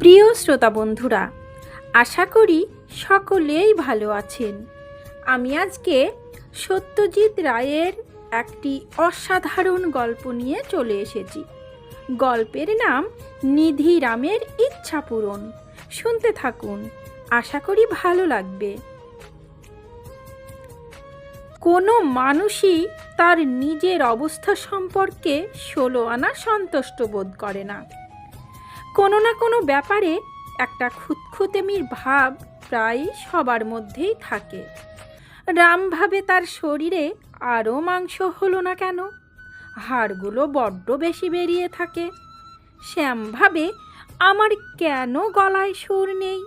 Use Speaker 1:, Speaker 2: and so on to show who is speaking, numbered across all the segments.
Speaker 1: প্রিয় শ্রোতা বন্ধুরা, আশা করি সকলেই ভালো আছেন। আমি আজকে সত্যজিৎ রায়ের একটি অসাধারণ গল্প নিয়ে চলে এসেছি। গল্পের নাম নিধি রামের ইচ্ছা পূরণ। শুনতে থাকুন, আশা করি ভালো লাগবে। কোনো মানুষই তার নিজের অবস্থা সম্পর্কে ষোলো আনা সন্তুষ্ট বোধ করে না। কোনো না কোনো ব্যাপারে একটা খুঁতখুতেমির ভাব প্রায় সবার মধ্যেই থাকে। রাম ভাবে তার শরীরে আরও মাংস হলো না কেন? হাড়গুলো বড্ড বেশি বেরিয়ে থাকে। শ্যাম ভাবে আমার কেন গলায় সুর নেই?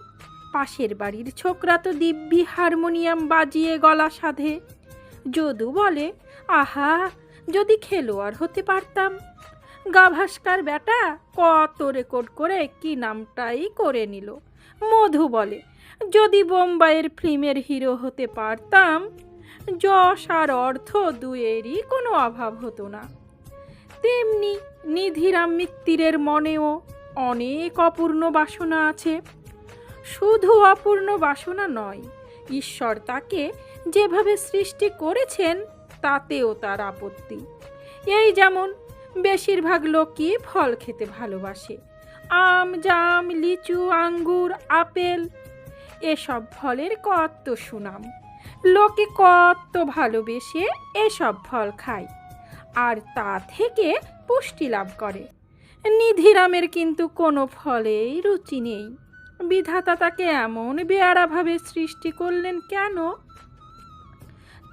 Speaker 1: পাশের বাড়ির ছোকরা তো দিব্যি হারমোনিয়াম বাজিয়ে গলা সাধে। যদু বলে, আহা, যদি খেলোয়াড় হতে পারতাম গাভাস্কার বেটা, কত রেকর্ড করে কি নামটাই করে নিল। মধু বলে, যদি বোম্বাইয়ের ফিল্মের হিরো হতে পারতাম, যশ আর অর্থ দুয়েরই কোনো অভাব হতো না। তেমনি নিধিরাম মিত্তিরের মনেও অনেক অপূর্ণ বাসনা আছে। শুধু অপূর্ণ বাসনা নয়, ঈশ্বর তাকে যেভাবে সৃষ্টি করেছেন, তাতেও তার আপত্তি। এই যেমন বেশিরভাগ লোকই ফল খেতে ভালোবাসে। আম, জাম, লিচু, আঙ্গুর, আপেল, এসব ফলের কত সুনাম। লোকে কত ভালোবেসে এসব ফল খায় আর তা থেকে পুষ্টি লাভ করে। নিধিরামের কিন্তু কোনো ফলেই রুচি নেই। বিধাতা তাকে এমন বেয়ারাভাবে সৃষ্টি করলেন কেন?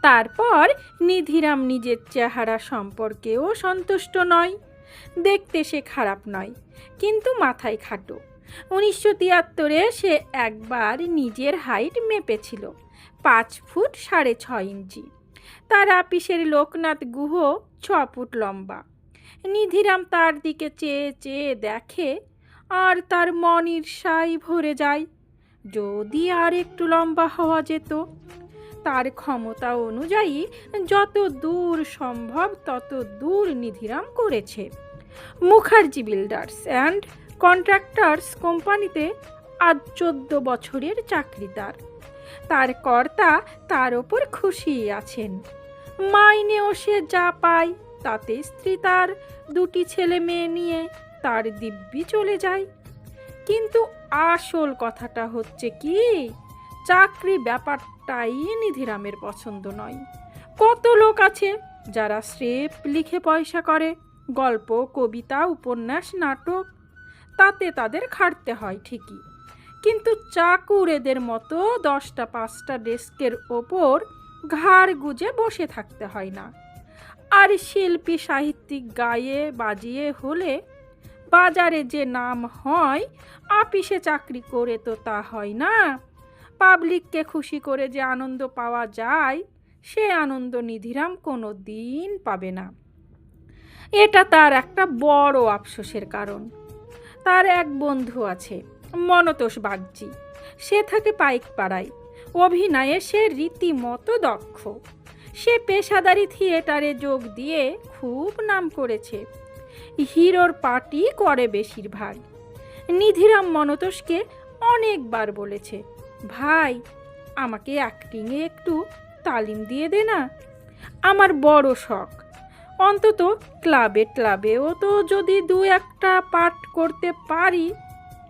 Speaker 1: তারপর নিধিরাম নিজের চেহারা সম্পর্কেও সন্তুষ্ট নয়। দেখতে সে খারাপ নয়, কিন্তু মাথায় খাটো। উনিশশো তিয়াত্তরে সে একবার নিজের হাইট মেপেছিল, পাঁচ ফুট সাড়ে ছ ইঞ্চি। তার আপিসের লোকনাথ গুহ ছ ফুট লম্বা। নিধিরাম তার দিকে চেয়ে চেয়ে দেখে, আর তার মন ঈর্ষায় ভরে যায়। যদি আর একটু লম্বা হওয়া যেত তার ক্ষমতা অনুযায়ী যত দূর সম্ভব তত দূর নিধিরাম করেছে। মুখার্জি বিল্ডার্স অ্যান্ড কন্ট্রাক্টার্স কোম্পানিতে আজ চোদ্দ বছরের চাকরি তার তার কর্তা তার ওপর খুশি আছেন। মাইনেও সে যা পায় তাতে স্ত্রী তার, দুটি ছেলে মেয়ে নিয়ে তার দিব্যি চলে যায়। কিন্তু আসল কথাটা হচ্ছে কি? চাকরি ব্যাপারটাই নিধিরামের পছন্দ নয়। কত লোক আছে যারা স্রেপ লিখে পয়সা করে, গল্প, কবিতা, উপন্যাস, নাটক, তাতে তাদের খাটতে হয় ঠিকই। কিন্তু চাকুর এদের মতো দশটা পাঁচটা ডেস্কের ওপর ঘাড় গুজে বসে থাকতে হয় না। আর শিল্পী, সাহিত্যিক গায়ে বাজিয়ে হলে বাজারে যে নাম হয়, আপিসে চাকরি করে তো তা হয় না। পাবলিককে খুশি করে যে আনন্দ পাওয়া যায়, সে আনন্দ নিধিরাম কোনো দিন পাবে না। এটা তার একটা বড় আফসোসের কারণ। তার এক বন্ধু আছে, মনতোষ বাগজি সে থাকে পাইক পাড়ায় অভিনয়ে সে রীতিমতো দক্ষ। সে পেশাদারি থিয়েটারে যোগ দিয়ে খুব নাম করেছে। হিরোর পার্টি করে বেশিরভাগ। নিধিরাম মনতোষকে অনেকবার বলেছে ভাই, আমাকে অ্যাক্টিংয়ে একটু তালিম দিয়ে দে না। আমার বড় শখ। অন্তত ক্লাবে ক্লাবেও তো যদি দু একটা পাঠ করতে পারি,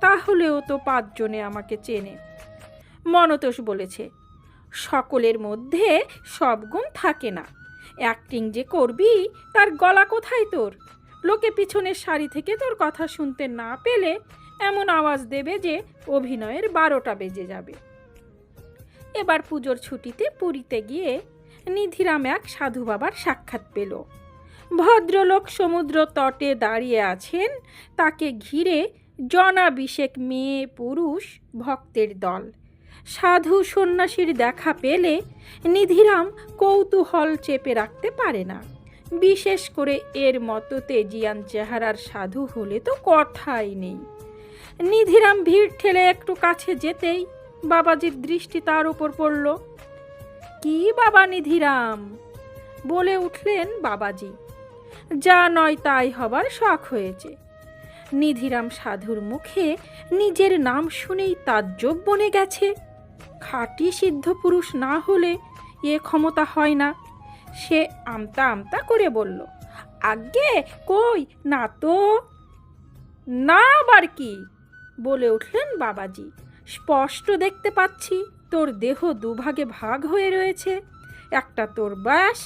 Speaker 1: তাহলেও তো পাঁচজনে আমাকে চেনে। মনতোষ বলেছে, সকলের মধ্যে সব গুণ থাকে না। অ্যাক্টিং যে করবি, তার গলা কোথায় তোর? লোকে পিছনের শাড়ি থেকে তোর কথা শুনতে না পেলে এমন আওয়াজ দেবে যে অভিনয়ের বারোটা বেজে যাবে। এবার পুজোর ছুটিতে পুরীতে গিয়ে নিধিরাম এক সাধু বাবার সাক্ষাৎ পেল। ভদ্রলোক সমুদ্র তটে দাঁড়িয়ে আছেন, তাকে ঘিরে জনাবিষেক মেয়ে পুরুষ ভক্তের দল। সাধু সন্ন্যাসীর দেখা পেলে নিধিরাম কৌতূহল চেপে রাখতে পারে না। বিশেষ করে এর মতো তেজিয়ান চেহারার সাধু হলে তো কথাই নেই। নিধিরাম ভিড় ঠেলে একটু কাছে যেতেই বাবাজির দৃষ্টি তার উপর পড়ল। কি বাবা নিধিরাম? বলে উঠলেন বাবাজি। যা নয় তাই হবার শখ হয়েছে। নিধিরাম সাধুর মুখে নিজের নাম শুনেই তার তাজ্জব বনে গেছে। খাঁটি সিদ্ধ পুরুষ না হলে এ ক্ষমতা হয় না। সে আমতা আমতা করে বলল, আজ্ঞে, কই? না তো? না আবার কি? বলে উঠলেন বাবাজি। স্পষ্ট দেখতে পাচ্ছি তোর দেহ দুভাগে ভাগ হয়ে রয়েছে। একটা তোর ব্যাস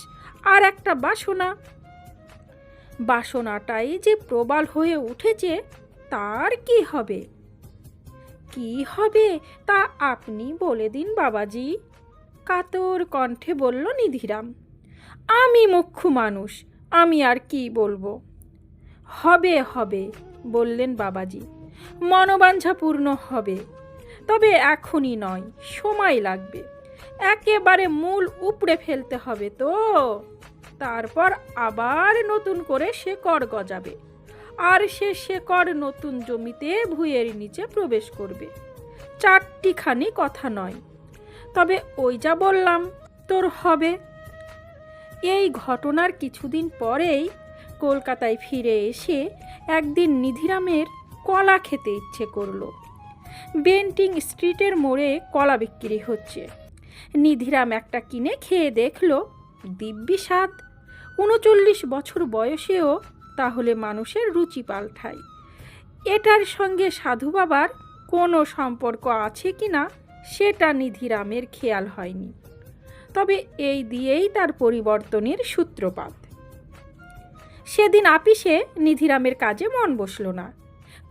Speaker 1: আর একটা বাসনা। বাসনাটাই যে প্রবাল হয়ে উঠেছে, তার কি হবে? কি হবে তা আপনি বলে দিন, বাবাজি। কাতর কণ্ঠে বলল নিধিরাম, আমি মুখ্য মানুষ, আমি আর কি বলব? হবে হবে, বললেন বাবাজি মনোবাঞ্ছা পূর্ণ হবে। তবে এখনই নয়, সময় লাগবে। একেবারে মূল উপড়ে ফেলতে হবে তো। তারপর আবার নতুন করে শেকড় গজাবে। আর সে শেকড় নতুন জমিতে ভুঁইয়ের নিচে প্রবেশ করবে। চারটিখানি কথা নয়। তবে ওই যা বললাম, তোর হবে। এই ঘটনার কিছুদিন পরেই কলকাতায় ফিরে এসে একদিন নিধিরামের কলা খেতে ইচ্ছে করল। বেন্টিং স্ট্রিটের মোড়ে কলা বিক্রি হচ্ছে। নিধিরাম একটা কিনে খেয়ে দেখল, দিব্যি স্বাদ। উনচল্লিশ বছর বয়সেও তাহলে মানুষের রুচি পাল্টায়। এটার সঙ্গে সাধু বাবার কোনো সম্পর্ক আছে কি না, সেটা নিধিরামের খেয়াল হয়নি। তবে এই দিয়েই তার পরিবর্তনের সূত্রপাত। সেদিন আপিসে নিধিরামের কাজে মন বসল না।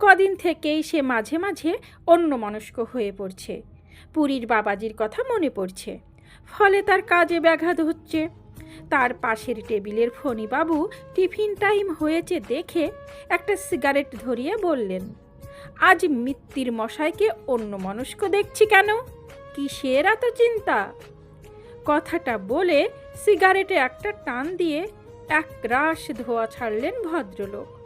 Speaker 1: কদিন থেকেই সে মাঝে মাঝে অন্য মনস্ক হয়ে পড়ছে। পুরীর বাবাজির কথা মনে পড়ছে। ফলে তার কাজে ব্যাঘাত হচ্ছে। তার পাশের টেবিলের ফণিবাবু টিফিন টাইম হয়েছে দেখে একটা সিগারেট ধরিয়ে বললেন, আজ মিত্তির মশাইকে অন্য মনস্ক দেখছি কেন? কিসের এত চিন্তা? কথাটা বলে সিগারেটে একটা টান দিয়ে এক রাশ ধোয়া ছাড়লেন ভদ্রলোক।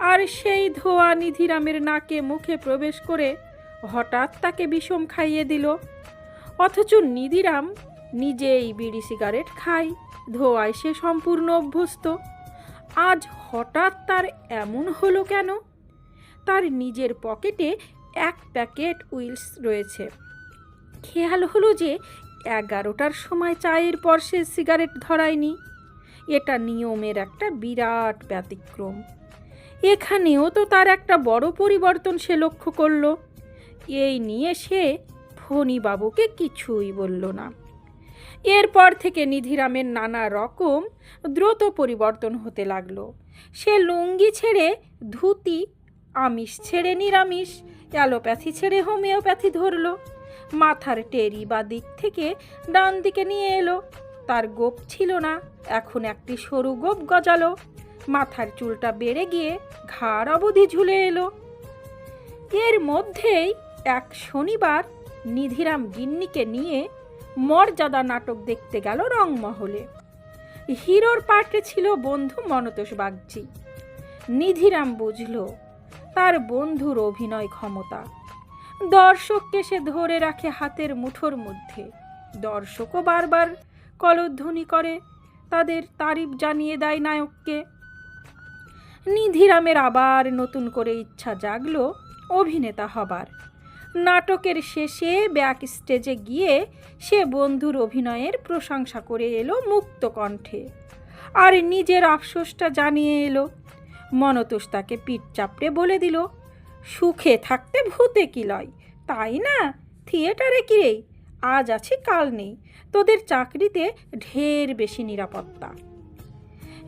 Speaker 1: আর সেই ধোয়া নিধিরামের নাকে মুখে প্রবেশ করে হঠাৎ তাকে বিষম খাইয়ে দিল। অথচ নিধিরাম নিজেই বিড়ি সিগারেট খায়, ধোয়ায় সে সম্পূর্ণ অভ্যস্ত। আজ হঠাৎ তার এমন হলো কেন? তার নিজের পকেটে এক প্যাকেট উইলস রয়েছে। খেয়াল হলো যে এগারোটার সময় চায়ের পর সে সিগারেট ধরায়নি। এটা নিয়মের একটা বিরাট ব্যতিক্রম। এখানেও তো তার একটা বড় পরিবর্তন সে লক্ষ্য করল। এই নিয়ে সে ফণিবাবুকে কিছুই বলল না। এরপর থেকে নিধিরামের নানা রকম দ্রুত পরিবর্তন হতে লাগল। সে লুঙ্গি ছেড়ে ধুতি, আমিষ ছেড়ে নিরামিষ, অ্যালোপ্যাথি ছেড়ে হোমিওপ্যাথি ধরলো। মাথার টেরি বা দিক থেকে ডান দিকে নিয়ে এলো। তার গোপ ছিল না, এখন একটি সরু গোপ গজালো। মাথার চুলটা বেড়ে গিয়ে ঘাড় অবধি ঝুলে এলো। এর মধ্যেই এক শনিবার নিধিরাম গিন্নিকে নিয়ে মর্যাদা নাটক দেখতে গেল রংমহলে। হিরোর পার্টে ছিল বন্ধু মনতোষ বাগচি। নিধিরাম বুঝল, তার বন্ধুর অভিনয় ক্ষমতা। দর্শককে সে ধরে রাখে হাতের মুঠোর মধ্যে। দর্শকও বারবার কলধ্বনি করে, তাদের তারিফ জানিয়ে দেয় নায়ককে। নিধিরামের আবার নতুন করে ইচ্ছা জাগলো অভিনেতা হবার। নাটকের শেষে ব্যাক স্টেজে গিয়ে সে বন্ধুর অভিনয়ের প্রশংসা করে এলো মুক্ত কণ্ঠে। আর নিজের আফসোসটা জানিয়ে এলো। মনতোষ তাকে পিঠ চাপড়ে বলে দিল, সুখে থাকতে ভূতে কি লয়? তাই না? থিয়েটারে কি আজ আছি, কাল নেই। তোদের চাকরিতে ঢের বেশি নিরাপত্তা।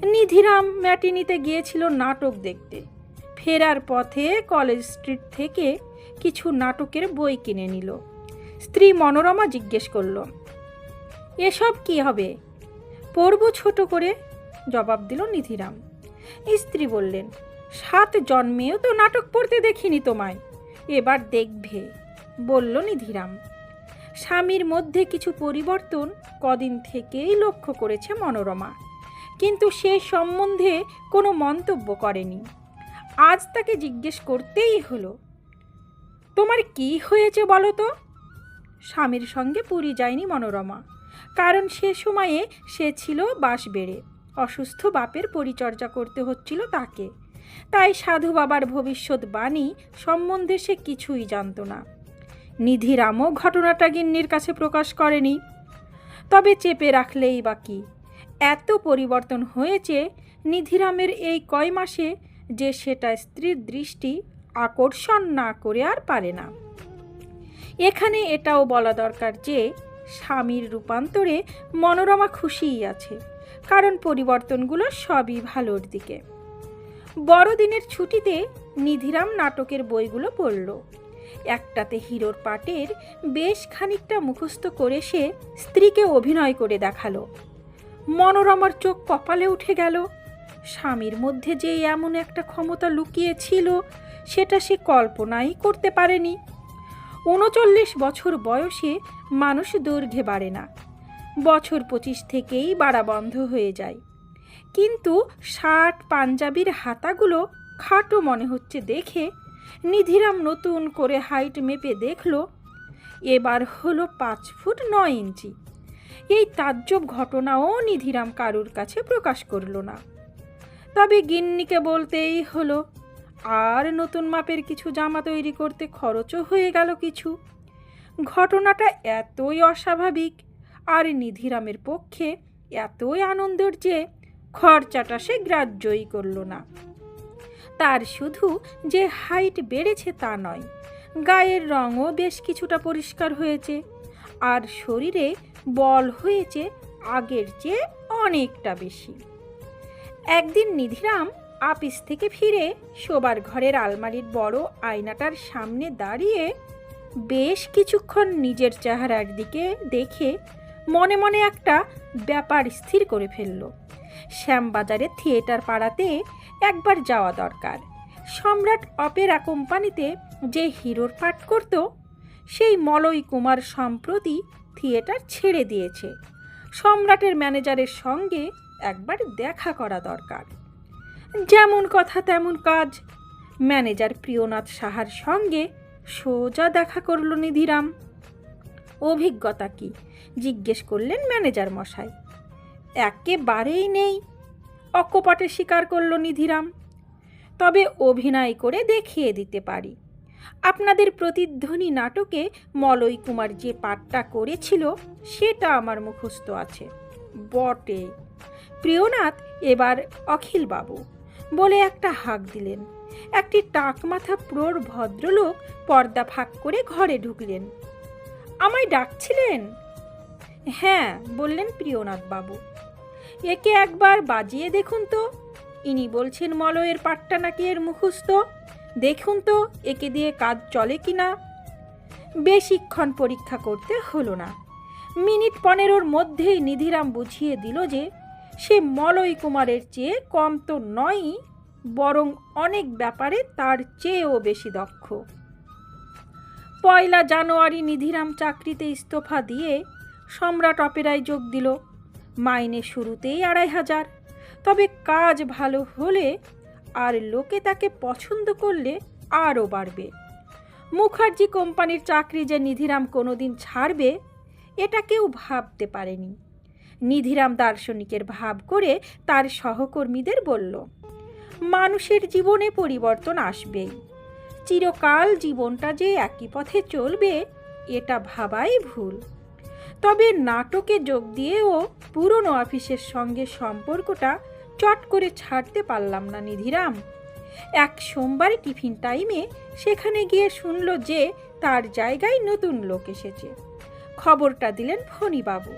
Speaker 1: নিধিরাম ম্যাটিনিতে গিয়েছিল নাটক দেখতে। ফেরার পথে কলেজ স্ট্রিট থেকে কিছু নাটকের বই কিনে নিল। স্ত্রী মনোরমা জিজ্ঞেস করল, এসব কি হবে? পড়ব ছোট করে, জবাব দিল নিধিরাম। স্ত্রী বললেন, সাত জন্মেও তো নাটক পড়তে দেখিনি তোমায়, এবার দেখবে, বলল নিধিরাম। স্বামীর মধ্যে কিছু পরিবর্তন কদিন থেকেই লক্ষ্য করেছে মনোরমা। কিন্তু সে সম্বন্ধে কোনো মন্তব্য করেনি। আজ তাকে জিজ্ঞেস করতেই হলো, তোমার কি হয়েছে বলো তো? স্বামীর সঙ্গে পুরী যায়নি মনোরমা, কারণ সে সময়ে সে ছিল বাস বেড়ে অসুস্থ বাপের পরিচর্যা করতে হচ্ছিল তাকে। তাই সাধু বাবার ভবিষ্যৎবাণী সম্বন্ধে সে কিছুই জানত না। নিধিরামও ঘটনাটা গিন্নির কাছে প্রকাশ করেনি। তবে চেপে রাখলেই বাকি এত পরিবর্তন হয়েছে নিধিরামের এই কয় মাসে যে সেটা স্ত্রীর দৃষ্টি আকর্ষণ না করে আর পারে না। এখানে এটাও বলা দরকার যে স্বামীর রূপান্তরে মনোরমা খুশিই আছে, কারণ পরিবর্তনগুলো সবই ভালোর দিকে। বড়দিনের ছুটিতে নিধিরাম নাটকের বইগুলো পড়ল। একটাতে হিরোর পাটের বেশ খানিকটা মুখস্থ করে সে স্ত্রীকে অভিনয় করে দেখাল। মনোরমার চোখ কপালে উঠে গেল। স্বামীর মধ্যে যে এমন একটা ক্ষমতা লুকিয়ে ছিল সেটা সে কল্পনাই করতে পারেনি। উনচল্লিশ বছর বয়সে মানুষ দৈর্ঘ্যে বাড়ে না। বছর পঁচিশ থেকেই বাড়া বন্ধ হয়ে যায়। কিন্তু শার্ট, পাঞ্জাবির হাতাগুলো খাটো মনে হচ্ছে দেখে নিধিরাম নতুন করে হাইট মেপে দেখল, এবার হলো পাঁচ ফুট নয় ইঞ্চি। এই তাজ্জব ঘটনাও নিধিরাম কারুর কাছে প্রকাশ করল না। তবে গিন্নিকে বলতেই হলো, আর নতুন মাপের কিছু জামা তৈরি করতে খরচও হয়ে গেল কিছু। ঘটনাটা এতই অস্বাভাবিক আর নিধিরামের পক্ষে এতই আনন্দের যে খরচাটা সে গ্রাহ্যই করল না। তার শুধু যে হাইট বেড়েছে তা নয়, গায়ের রঙও বেশ কিছুটা পরিষ্কার হয়েছে, আর শরীরে বল হয়েছে আগের চেয়ে অনেকটা বেশি। একদিন নিধিরাম আপিস থেকে ফিরে শোবার ঘরের আলমারির বড় আয়নাটার সামনে দাঁড়িয়ে বেশ কিছুক্ষণ নিজের চেহারার দিকে দেখে মনে মনে একটা ব্যাপার স্থির করে ফেলল। শ্যামবাজারে থিয়েটার পাড়াতে একবার যাওয়া দরকার। সম্রাট অপেরা কোম্পানিতে যে হিরোর পাঠ করত, সেই মলয় কুমার সম্প্রতি থিয়েটার ছেড়ে দিয়েছে। সম্রাটের ম্যানেজারের সঙ্গে একবার দেখা করা দরকার। যেমন কথা তেমন কাজ। ম্যানেজার প্রিয়নাথ সাহার সঙ্গে সোজা দেখা করল নিধিরাম। অভিজ্ঞতা কি? জিজ্ঞেস করলেন ম্যানেজার মশাই। একেবারেই নেই। অকপটে স্বীকার করল নিধিরাম। তবে অভিনয় করে দেখিয়ে দিতে পারি। আপনাদের প্রতিধ্বনি নাটকে মলয় কুমার যে পাঠটা করেছিল, সেটা আমার মুখস্থ আছে। বটে। প্রিয়নাথ এবার অখিলবাবু বলে একটা হাঁক দিলেন। একটি টাক মাথা প্রোর ভদ্রলোক পর্দা ফাঁক করে ঘরে ঢুকলেন। আমায় ডাকছিলেন? হ্যাঁ বললেন প্রিয়নাথ বাবু একে একবার বাজিয়ে দেখুন তো। ইনি বলছেন মলয়ের পাট্টা নাকি এর মুখস্থ? দেখুন তো, একে দিয়ে কাজ চলে কি না? বেশিক্ষণ পরীক্ষা করতে হলো না। মিনিট পনেরোর মধ্যেই নিধিরাম বুঝিয়ে দিল যে, সে মলয় কুমারের চেয়ে কম তো নয়ই, বরং অনেক ব্যাপারে তার চেয়েও বেশি দক্ষ। পয়লা জানুয়ারি নিধিরাম চাকরিতে ইস্তফা দিয়ে সম্রাট অপেরায় যোগ দিল। মাইনে শুরুতেই আড়াই হাজার। তবে কাজ ভালো হলে আর লোকে তাকে পছন্দ করলে আরও বাড়বে। মুখার্জি কোম্পানির চাকরি যে নিধিরাম কোনোদিন ছাড়বে, এটা কেউ ভাবতে পারেনি। নিধিরাম দার্শনিকের ভাব করে তার সহকর্মীদের বলল, মানুষের জীবনে পরিবর্তন আসবেই। চিরকাল জীবনটা যে একই পথে চলবে, এটা ভাবাই ভুল। তবে নাটকে যোগ দিয়েও পুরনো অফিসের সঙ্গে সম্পর্কটা চট করে ছাড়তে পারলাম না নিধিরাম। এক সোমবার টিফিন টাইমে সেখানে গিয়ে শুনল যে তার জায়গায় নতুন লোক এসেছে। খবরটা দিলেন ফণিবাবু।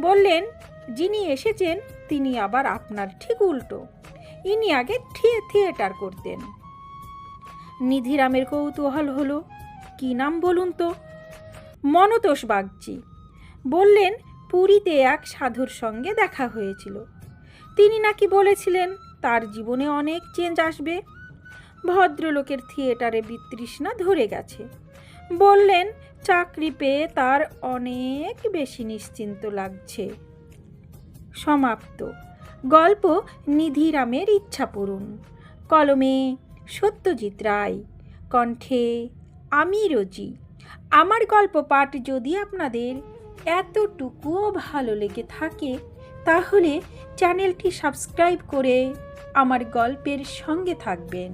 Speaker 1: বললেন, যিনি এসেছেন, তিনি আবার আপনার ঠিক উল্টো। ইনি আগে থিয়ে থিয়েটার করতেন। নিধিরামের কৌতূহল হলো, কি নাম বলুন তো? মনতোষ বাগচি। বললেন, পুরীতে এক সাধুর সঙ্গে দেখা হয়েছিল। তিনি নাকি বলেছিলেন, তার জীবনে অনেক চেঞ্জ আসবে। ভদ্রলোকের থিয়েটারে বিতৃষ্ণা ধরে গেছে। বললেন, চাকরি পেয়ে তার অনেক বেশি নিশ্চিন্ত লাগছে। সমাপ্ত। গল্প নিধিরামের ইচ্ছা পূরণ। কলমে, সত্যজিৎ রায়। কণ্ঠে, আমি রোজি। আমার গল্প পাঠ যদি আপনাদের এতটুকুও ভালো লেগে থাকে তাহলে চ্যানেলটি সাবস্ক্রাইব করে আমার গল্পের সঙ্গে থাকবেন।